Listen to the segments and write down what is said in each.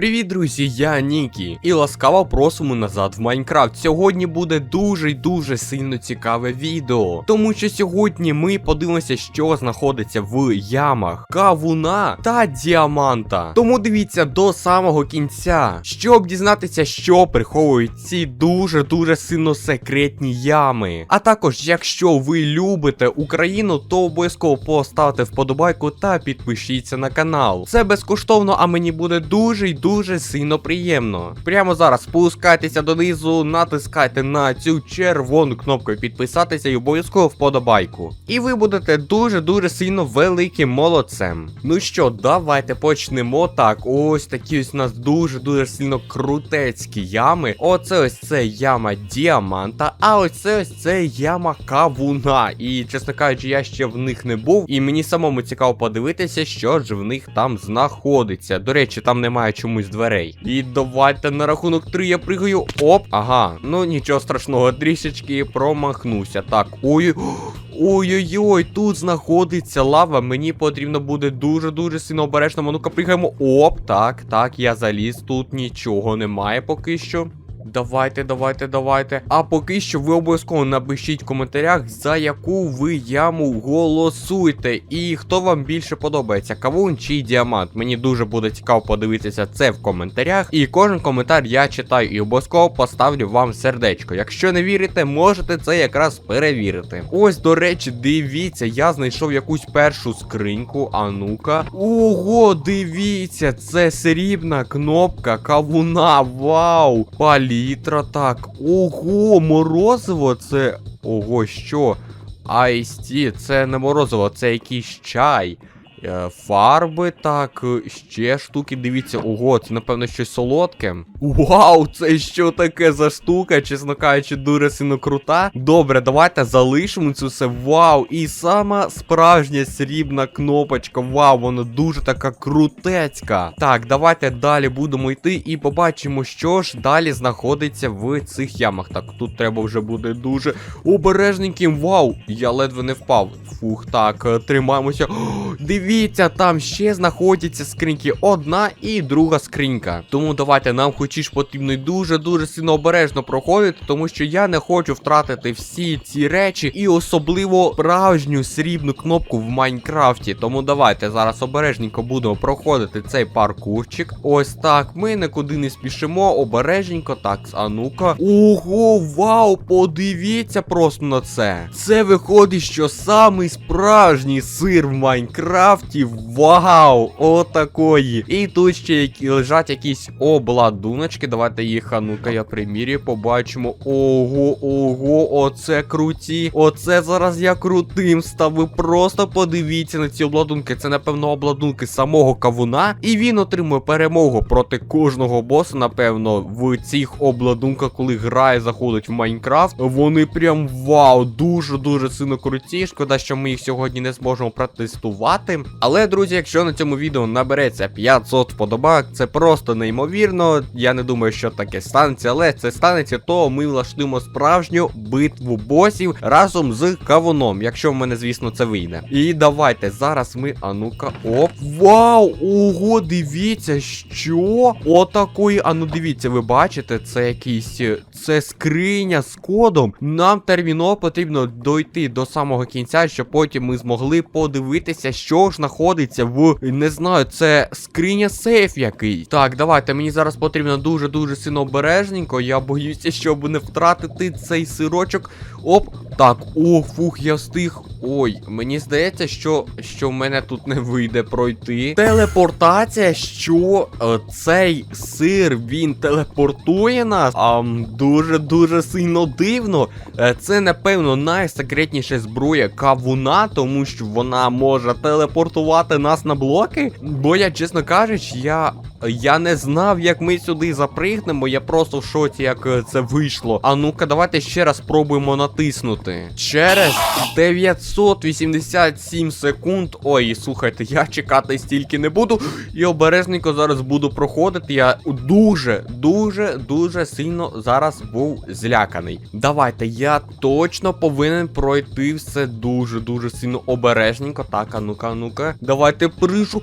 Привіт, друзі, я Нікі, і ласкаво просимо назад в Майнкрафт. Сьогодні буде дуже дуже сильно цікаве відео, тому що сьогодні ми подивимося, що знаходиться в ямах кавуна та діаманта. Тому дивіться до самого кінця, щоб дізнатися, що приховують ці дуже дуже сильно секретні ями. А також, якщо ви любите Україну, то обов'язково поставте вподобайку та підпишіться на канал. Це безкоштовно, а мені буде дуже й дуже сильно приємно. Прямо зараз спускайтеся донизу, натискайте на цю червону кнопку підписатися і обов'язково вподобайку. І ви будете дуже-дуже сильно великим молодцем. Ну що, давайте почнемо так. Ось такі ось у нас дуже-дуже сильно крутецькі ями. Оце ось це яма діаманта, а ось це ось це яма кавуна. І чесно кажучи, я ще в них не був, і мені самому цікаво подивитися, що ж в них там знаходиться. До речі, там немає чомусь дверей. І давайте на рахунок три я пригаю. Оп, ага. Ну нічого страшного, трішечки промахнуся. Так, ой. Ой-ой-ой, тут знаходиться лава. Мені потрібно буде дуже-дуже сильно обережно. Ну-ка, пригаємо. Оп, так, так, я заліз. Тут нічого немає поки що. Давайте, давайте, давайте. А поки що ви обов'язково напишіть в коментарях, за яку ви яму голосуєте. І хто вам більше подобається, кавун чи діамант. Мені дуже буде цікаво подивитися це в коментарях. І кожен коментар я читаю і обов'язково поставлю вам сердечко. Якщо не вірите, можете це якраз перевірити. Ось, до речі, дивіться, я знайшов якусь першу скриньку. А ну-ка. Ого, дивіться, це срібна кнопка кавуна. Вау! Палітра, так. Ого, морозиво це. Ого, що? Айсті, це не морозиво, це якийсь чай. Е, Фарби, так, е, ще штуки, дивіться, ого, це напевно щось солодке. Вау, це що таке за штука, чесно кажучи, дуже сильно крута. Добре, давайте залишимо це все. Вау, і сама справжня срібна кнопочка. Вау, вона дуже така крутецька. Так, давайте далі будемо йти і побачимо, що ж далі знаходиться в цих ямах. Так, тут треба вже буде дуже обережненьким. Вау, я ледве не впав. Фух, так, е, тримаємося. О, Дивіться, там ще знаходяться скриньки. Одна і друга скринька. Тому давайте нам хоч ж потрібно дуже-дуже сильно обережно проходити, тому що я не хочу втратити всі ці речі і особливо справжню срібну кнопку в Майнкрафті. Тому давайте зараз обережненько будемо проходити цей паркурчик. Ось так. Ми нікуди не спішимо. Обережненько. Так, а ну-ка. Ого, вау! Подивіться просто на це. Це виходить, що самий справжній сир в Майнкрафті. Вау! Отакої. І тут ще лежать якісь обладуночки. Давайте їх, а ну-ка, я примірюю, побачимо. Ого, ого, оце круті. Оце зараз я крутим став. Ви просто подивіться на ці обладунки. Це, напевно, обладунки самого кавуна. І він отримує перемогу проти кожного боса, напевно, в цих обладунках, коли грає, заходить в Майнкрафт. Вони прям вау, дуже-дуже сильно круті. Шкода, що ми їх сьогодні не зможемо протестувати. Але, друзі, якщо на цьому відео набереться 500 вподобайок, це просто неймовірно. Я не думаю, що таке станеться, але це станеться, то ми влаштуємо справжню битву босів разом з кавуном, якщо в мене, звісно, це вийде. І давайте зараз ми, а ну-ка, оп. Вау! Ого, дивіться, що? Отакої, а ну дивіться, ви бачите, це якийсь. Це скриня з кодом. Нам терміново потрібно дойти до самого кінця, щоб потім ми змогли подивитися, що ж знаходиться в не знаю, це скриня сейф який. Так, давайте, мені зараз потрібно дуже-дуже сильно обережненько. Я боюся, щоб не втратити цей сирочок. Оп, так, о, фух, я встиг. Ой, мені здається, що що в мене тут не вийде пройти. Телепортація, що е, цей сир він телепортує нас. А дуже-дуже сильно дивно. Е, це, напевно, найсекретніша зброя кавуна, тому що вона може телепортувати нас на блоки. Бо я, чесно кажучи, я. Я не знав, як ми сюди запригнемо. Я просто в шоці, як е, це вийшло. А ну-ка, давайте ще раз спробуємо натиснути. Через 987 секунд. Ой, слухайте, я чекати стільки не буду. І обережненько зараз буду проходити. Я дуже, дуже, дуже сильно зараз був зляканий. Давайте, я точно повинен пройти все дуже-дуже сильно обережненько. Так, а ну-ка, а ну-ка. Давайте пришу.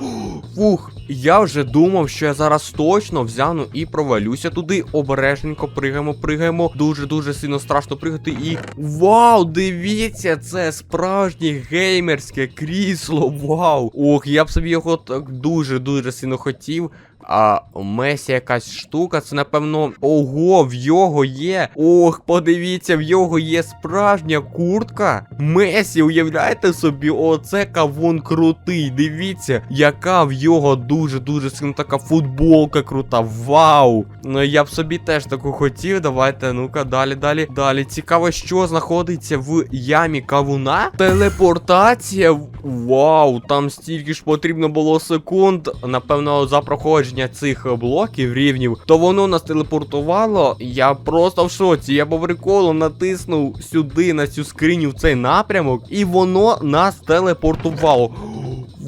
Фух, я вже думав, що я зараз точно взяну і провалюся туди. Обережненько пригаємо, пригаємо. Дуже-дуже сильно страшно пригати. І. Вау! Дивіться, це справжнє геймерське крісло. Вау! Ох, я б собі його так дуже-дуже сильно хотів. А у Месі якась штука, це напевно. Ого, в його є. Ох, подивіться, в його є справжня куртка. Месі, уявляєте собі, оце кавун крутий. Дивіться, яка в його дуже-дуже сильно така футболка крута. Вау! Ну я б собі теж таку хотів. Давайте, ну-ка, далі, далі, далі. Цікаво, що знаходиться в ямі кавуна. Телепортація. Вау, там стільки ж потрібно було секунд. Напевно, за проходження цих блоків рівнів, то воно нас телепортувало. Я просто в шоці. Я по приколу натиснув сюди на цю скриню в цей напрямок, і воно нас телепортувало.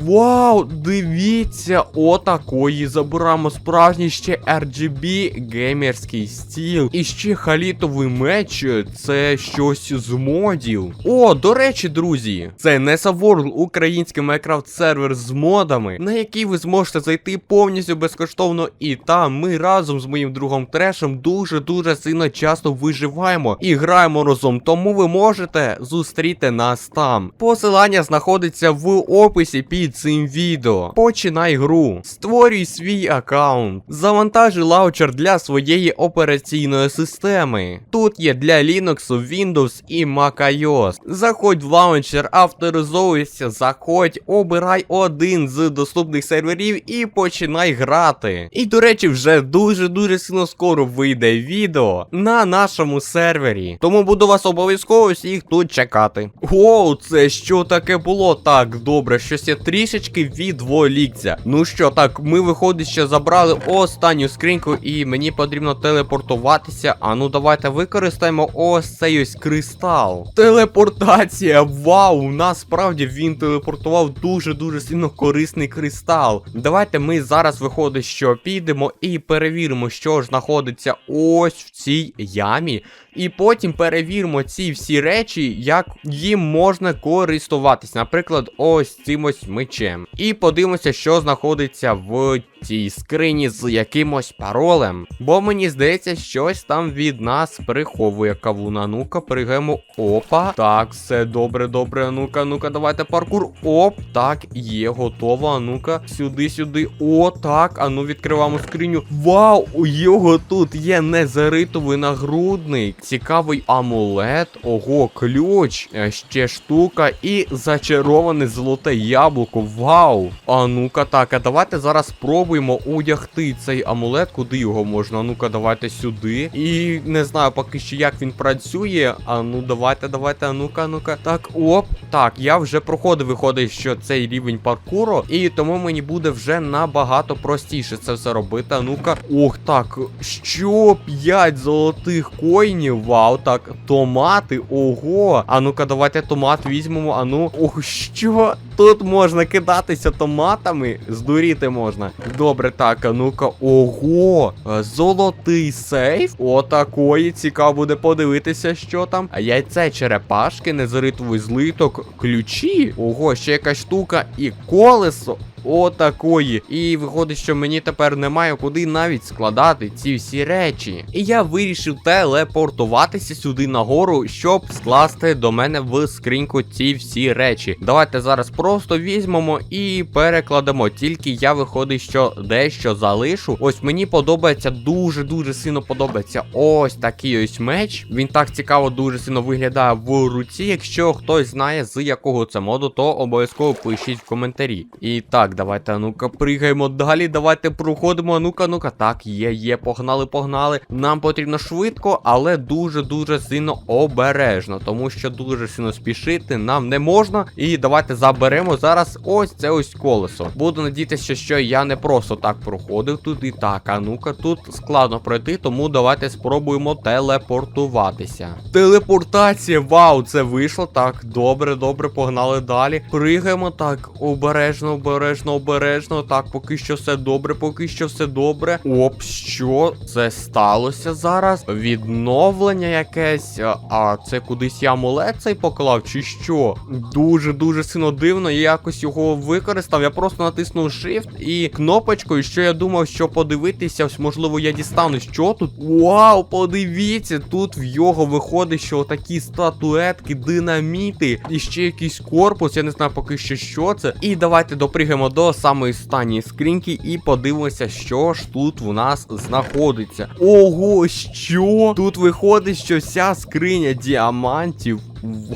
Вау, дивіться, отакої забираємо справжній ще RGB геймерський стіл. І ще халітовий меч, це щось з модів. О, до речі, друзі, це Nessa World, український Minecraft сервер з модами, на який ви зможете зайти повністю безкоштовно. І там ми разом з моїм другом Трешем дуже-дуже сильно часто виживаємо і граємо разом. Тому ви можете зустріти нас там. Посилання знаходиться в описі під цим відео. Починай гру, створюй свій аккаунт, завантажуй лаучер для своєї операційної системи. Тут є для Linux, Windows і macOS. Заходь в лаунчер, авторизовуйся, заходь, обирай один з доступних серверів і починай грати. І до речі, вже дуже-дуже сильно скоро вийде відео на нашому сервері. Тому буду вас обов'язково всіх тут чекати. Оу, це що таке було? Так, добре, щось я трішечки відволікся. Ну що, так, ми виходить, що забрали останню скриньку, і мені потрібно телепортуватися. А ну давайте використаємо ось цей ось кристал. Телепортація! Вау! Насправді він телепортував дуже-дуже сильно корисний кристал. Давайте ми зараз виходить, що підемо і перевіримо, що ж знаходиться ось в цій ямі. І потім перевіримо ці всі речі, як їм можна користуватись. Наприклад, ось цим ось мечем. І подивимося, що знаходиться в цій скрині з якимось паролем. Бо мені здається, щось там від нас приховує кавуна. Ну-ка, пригаємо. Опа. Так, все добре, добре. Ну-ка, ну-ка, давайте паркур. Оп, так, є, готово. А ну-ка, сюди, сюди. О, так. А ну відкриваємо скриню. Вау, його тут є незаритовий нагрудник. Цікавий амулет. Ого, ключ. е, Ще штука. І зачароване золоте яблуко. Вау. А ну-ка, так, а давайте зараз спробуємо одягти цей амулет. Куди його можна? Ну-ка, давайте сюди. І не знаю поки що, як він працює. А ну давайте, давайте, а ну-ка, ну-ка. Так, оп. Так, я вже проходив, виходить, що цей рівень паркуру. І тому мені буде вже набагато простіше це все робити. А ну-ка. Ох, так. Що? 5 золотих коїнів? Вау, так. Томати, ого. А ну-ка, давайте томат візьмемо. А ну. Ох, що? Тут можна кидатися томатами. Здуріти можна. Добре, так, а ну-ка. Ого. е, Золотий сейф. Отакої. Цікаво буде подивитися, що там. А яйце черепашки, незаритовий злиток, ключі. Ого, ще якась штука і колесо. Отакої. І виходить, що мені тепер немає куди навіть складати ці всі речі. І я вирішив телепортуватися сюди нагору, щоб скласти до мене в скриньку ці всі речі. Давайте зараз просто візьмемо і перекладемо. Тільки я виходить, що дещо залишу. Ось мені подобається, дуже-дуже сильно подобається ось такий ось меч. Він так цікаво, дуже сильно виглядає в руці. Якщо хтось знає, з якого це моду, то обов'язково пишіть в коментарі. І так. Давайте, а ну-ка, пригаємо далі. Давайте проходимо. А ну-ка, ну-ка. Так, є, є, погнали, погнали. Нам потрібно швидко, але дуже-дуже сильно обережно, тому що дуже сильно спішити нам не можна. І давайте заберемо зараз ось це ось колесо. Буду надіятися, що я не просто так проходив тут і так. А ну-ка, тут складно пройти, тому давайте спробуємо телепортуватися. Телепортація, вау, це вийшло. Так, добре, добре, погнали далі. Пригаємо так, обережно, обережно, обережно. Так, поки що все добре, поки що все добре. Оп, що це сталося зараз? Відновлення якесь. А, це кудись я амулет цей поклав, чи що? Дуже дуже сильно дивно. Я якось його використав. Я просто натиснув Shift і кнопочкою, що я думав, що подивитися, можливо, я дістану. Що тут? Вау, подивіться, тут в його виходить, що такі статуетки, динаміти, і ще якийсь корпус. Я не знаю поки що, що це. І давайте до самої останньої скриньки і подивимося, що ж тут в нас знаходиться. Ого, що? Тут виходить, що вся скриня діамантів.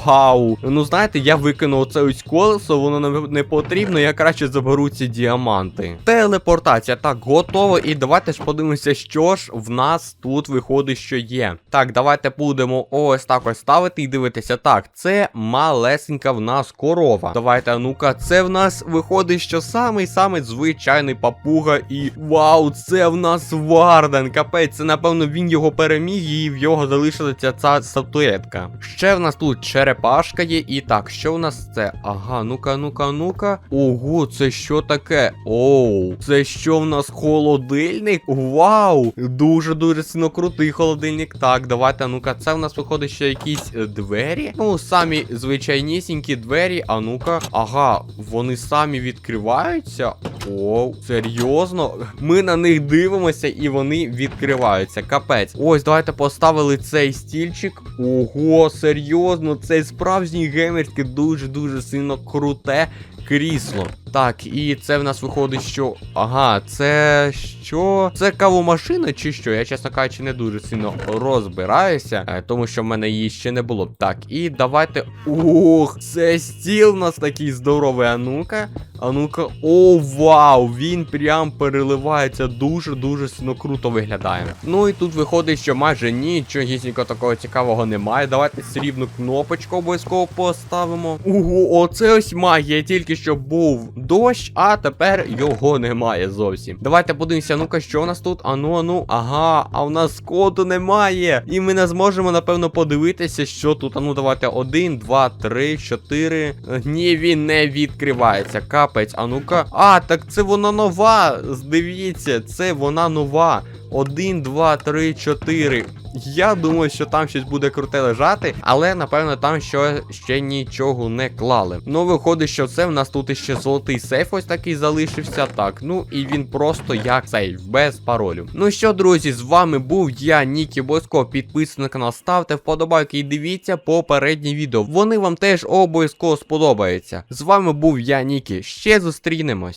Вау! Ну знаєте, я викинув це ось колесо, воно нам не потрібно, я краще заберу ці діаманти. Телепортація, так, готово. І давайте ж подивимося, що ж в нас тут виходить, що є. Так, давайте будемо ось так ось ставити і дивитися. Так, це малесенька в нас корова. Давайте, ну-ка, це в нас виходить, що самий-самий звичайний папуга. І вау, це в нас Варден. Капець, це напевно він його переміг і в його залишилася ця статуетка. Ще в нас тут черепашка є. І так, що в нас це? Ага, ну-ка, ну-ка, ну-ка. Ого, це що таке? Оу, це що в нас холодильник? Вау! Дуже-дуже сильно крутий холодильник. Так, давайте, ну-ка, це в нас виходить ще якісь е, двері. Ну, самі звичайнісінькі двері. А ну-ка, ага, вони самі відкриваються. Оу, серйозно? Ми на них дивимося і вони відкриваються. Капець. Ось, давайте поставили цей стільчик. Ого, серйозно, це справжній геймерський дуже-дуже сильно круте крісло. Так, і це в нас виходить, що. Ага, це що? Це кавомашина чи що? Я, чесно кажучи, не дуже сильно розбираюся, е, тому що в мене її ще не було. Так, і давайте. Ух, це стіл у нас такий здоровий. А ну-ка. А ну-ка, о, вау! Він прям переливається дуже-дуже сильно круто виглядає. Ну і тут виходить, що майже нічогісінько такого цікавого немає. Давайте срібну кнопочку обов'язково поставимо. Ого, оце ось магія, тільки що був дощ, а тепер його немає зовсім. Давайте подивимося, ну-ка, що у нас тут? Ану, ану, ага, а у нас коду немає. І ми не зможемо, напевно, подивитися, що тут. Ану, давайте один, два, три, чотири. Ні, він не відкривається. Капець, а ну-ка. А, так це вона нова. Дивіться, це вона нова. Один, два, три, чотири. Я думаю, що там щось буде круте лежати, але напевно там що ще нічого не клали. Ну, виходить, що це в нас тут іще золотий сейф ось такий залишився. Так, ну і він просто як сейф, без паролю. Ну що, друзі, з вами був я, Нікі Боско. Підписуйтесь на канал, ставте вподобайки і дивіться попередні відео. Вони вам теж обов'язково сподобаються. З вами був я, Нікі. Ще зустрінемось.